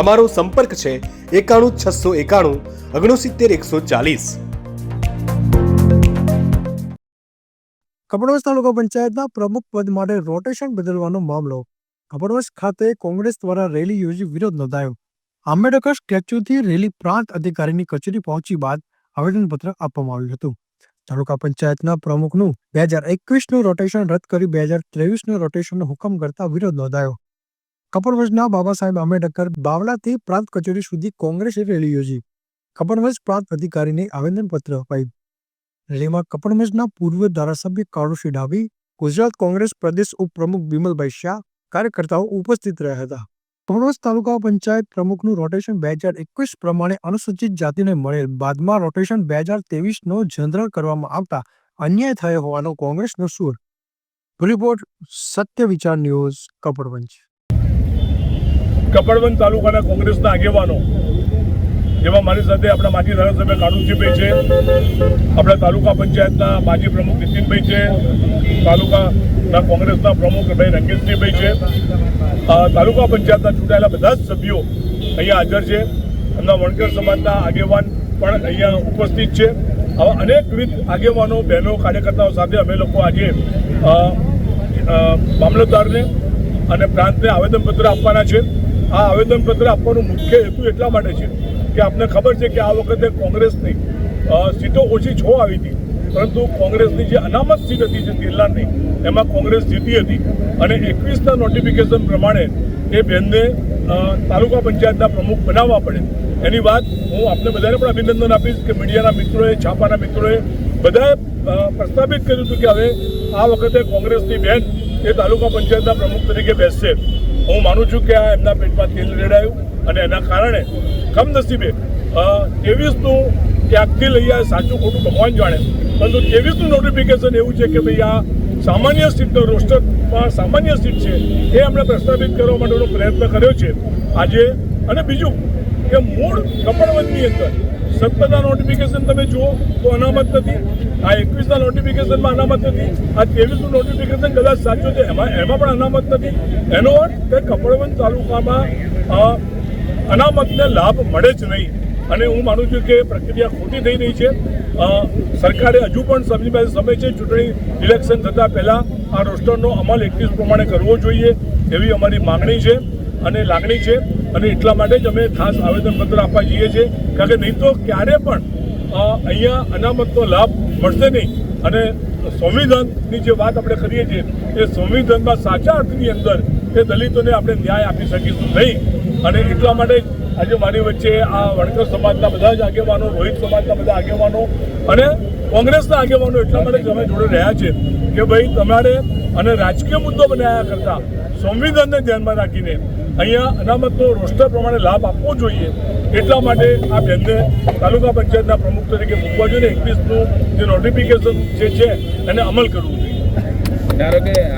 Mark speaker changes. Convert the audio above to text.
Speaker 1: અમારો સંપર્ક છે એકાણું છસો એકાણું ઓગણસિત્તેર એકસો ચાલીસ.
Speaker 2: કપડવંજ તાલુકા પંચાયતના પ્રમુખ પદ માટે રોટેશન બદલવાનો મામલો. કપડવંજ ખાતે કોંગ્રેસ દ્વારા રેલી યોજી વિરોધ નોંધાયો. આંબેડકર સ્ટેચ્યુથી રેલી પ્રાંત અધિકારીની કચેરી પહોંચી બાદ આવેદનપત્ર આપવામાં આવ્યું હતું. તાલુકા પંચાયતના પ્રમુખનું બે હજાર એકવીસનું રોટેશન રદ કરી બે હજાર ત્રેવીસનું રોટેશનનો હુકમ કરતા વિરોધ નોંધાયો. કપડવંજના બાબા સાહેબ આંબેડકર બાવળાથી પ્રાંત કચેરી સુધી કોંગ્રેસે રેલી યોજી. કપડવંજ પ્રાંત અધિકારીને આવેદનપત્ર અપાયું. રેલીમાં કપડવંજના પૂર્વ ધારાસભ્ય કાળુસિંહ ડાભી ગુજરાત કોંગ્રેસ પ્રદેશ ઉપપ્રમુખ બિમલભાઈ શાહ, કાર્યકર્તાઓ ઉપસ્થિત રહ્યા હતા. કપડવંજ તાલુકા પંચાયત પ્રમુખનું રોટેશન બે હજાર એકવીસ પ્રમાણે અનુસૂચિત જાતિને મળેલ. બાદમાં રોટેશન બે હજાર તેવીસનો જનરલ કરવામાં આવતા અન્યાય થયો હોવાનો કોંગ્રેસનો સૂર. રિપોર્ટ સત્ય વિચાર ન્યૂઝ કપડવંજ
Speaker 3: કપડવંજ તાલુકાના કોંગ્રેસના આગેવાનો જેમાં મારી સાથે આપણા માજી ધારાસભ્ય કાળુજીભાઈ છે, આપણા તાલુકા પંચાયતના માજી પ્રમુખ નીતિનભાઈ છે, તાલુકાના કોંગ્રેસના પ્રમુખ ભાઈ રંગેશજીભાઈ છે. તાલુકા પંચાયતના ચૂંટાયેલા બધા જ સભ્યો અહીંયા હાજર છે. એમના વણકર સમાજના આગેવાન પણ અહીંયા ઉપસ્થિત છે. આવા અનેકવિધ આગેવાનો, બહેનો, કાર્યકર્તાઓ સાથે અમે લોકો આજે મામલતદારને અને પ્રાંતને આવેદનપત્ર આપવાના છે. આ આવેદનપત્ર આપવાનો મુખ્ય હેતુ એટલા માટે છે કે આપને ખબર છે કે આ વખતે કોંગ્રેસની સીટો ઓછી છ આવી હતી. પરંતુ કોંગ્રેસની જે અનામત સીટ હતી જે તેરલાની એમાં કોંગ્રેસ જીતી હતી અને એકવીસના નોટિફિકેશન પ્રમાણે એ બેનને તાલુકા પંચાયતના પ્રમુખ બનાવવા પડે. એની વાત હું આપને બધાને પણ અભિનંદન આપીશ કે મીડિયાના મિત્રોએ, છાપાના મિત્રોએ બધાએ પ્રસ્થાપિત કર્યું હતું કે હવે આ વખતે કોંગ્રેસની બેન એ તાલુકા પંચાયતના પ્રમુખ તરીકે બેસશે. હું માનું છું કે આ એમના પેટમાં તેલ રેડાયું અને એના કારણે કમનસીબે ત્રેવીસનું ક્યાંકથી લઈ આવે સાચું ખોટું ભગવાન જાણે. પરંતુ ત્રેવીસનું નોટિફિકેશન એવું છે કે ભાઈ આ સામાન્ય સીટનો રોસ્ટરમાં સામાન્ય સીટ છે એ અમને પ્રસ્થાપિત કરવા માટેનો પ્રયત્ન કર્યો છે. આજે અને બીજું કે મૂળ કપડવંતની અંદર સત્તરના નોટિફિકેશન તમે જુઓ તો અનામત નથી. આ એકવીસના નોટિફિકેશનમાં અનામત નથી. આ ત્રેવીસનું નોટિફિકેશન કદાચ સાચું છે, એમાં એમાં પણ અનામત નથી. એનો અર્થ કે કપડવંત તાલુકામાં અનામતને લાભ મળે જ નહીં. અને હું માનું છું કે પ્રક્રિયા ખોટી થઈ રહી છે. સરકારે હજુ પણ સમજી પાસે સમય છે, ચૂંટણી ઇલેક્શન થતાં પહેલાં આ રોસ્ટરનો અમલ એકવીસ પ્રમાણે કરવો જોઈએ એવી અમારી માગણી છે. અને લાગણી છે અને એટલા માટે જ અમે ખાસ આવેદનપત્ર આપવા જઈએ છીએ. કારણ કે નહીં તો ક્યારે પણ અહીંયા અનામતનો લાભ મળશે નહીં. અને સંવિધાનની જે વાત આપણે કરીએ છીએ, એ સંવિધાનમાં સાચા અર્થની અંદર એ દલિતોને આપણે ન્યાય આપી શકીશું નહીં. અને એટલા માટે આજે મારી વચ્ચે આ વણકર સમાજના બધા જ આગેવાનો, રોહિત સમાજના બધા આગેવાનો અને કોંગ્રેસના આગેવાનો એટલા માટે જ અમે જોડે રહ્યા છે કે ભાઈ તમારે અને રાજકીય મુદ્દો બનાવ્યા કરતાં સંવિધાનને ધ્યાનમાં રાખીને અહીંયા અનામતનો રોસ્ટર પ્રમાણે લાભ આપવો જોઈએ. એટલા માટે આ બેનને તાલુકા પંચાયતના પ્રમુખ તરીકે મૂકવા જોઈએ એકવીસનું જે નોટિફિકેશન જે છે એને અમલ કરવું જોઈએ.
Speaker 4: ધારો કે